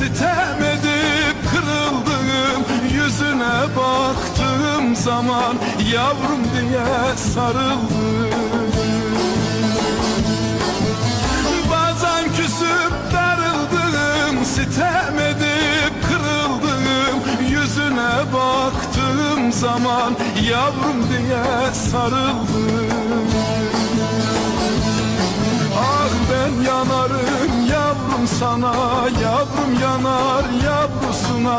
Sitem edip kırıldığım Yüzüne baktığım zaman Yavrum diye sarıldım. Bazen küsüp darıldım Sitem edip kırıldığım Yüzüne baktığım zaman Yavrum diye sarıldım. Sana Yavrum yanar yavrusuna